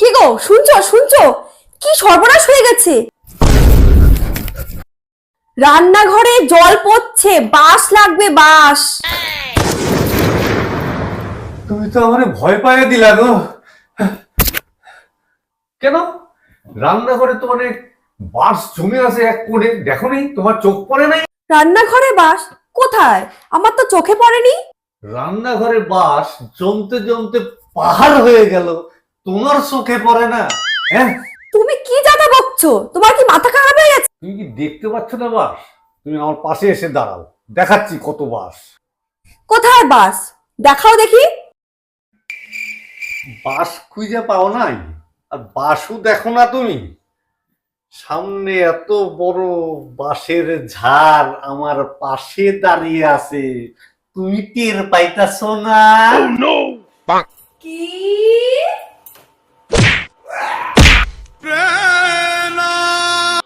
কি গো শুনছো শুনছো? কি সর্বনাশ হয়ে গেছে? রান্নাঘরে জল পড়ছে বাস লাগবে বাস তুমি তো আমারে ভয় পাইয়ে দিলা গো। কেন? রান্নাঘরে তো অনেক বাস জমে আছে এক কোণে। দেখো নি তোমার চোখ পড়ে নাই? রান্নাঘরে বাস কোথায়? আমার তো চোখে পড়েনি। রান্নাঘরে বাস জমতে জমতে পাহাড় হয়ে গেল। তোমার চোখে পড়ে না? হ্যাঁ? তুমি কি জাতা বকছো? তোমার কি মাথা খারাপ হয়ে গেছে? তুমি কি দেখতে পাচ্ছ না বাস? তুমি আমার পাশে এসে দাঁড়াও। দেখাচ্ছি কত বাস। কোথায় বাস? দেখাও দেখি। বাস খুঁজে পাও নাই? আর বাসও দেখো না তুমি। সামনে এত বড় বাঁশের ঝাড় আমার পাশে দাঁড়িয়ে আছে। তুমি টের পাইতাছ না? কি?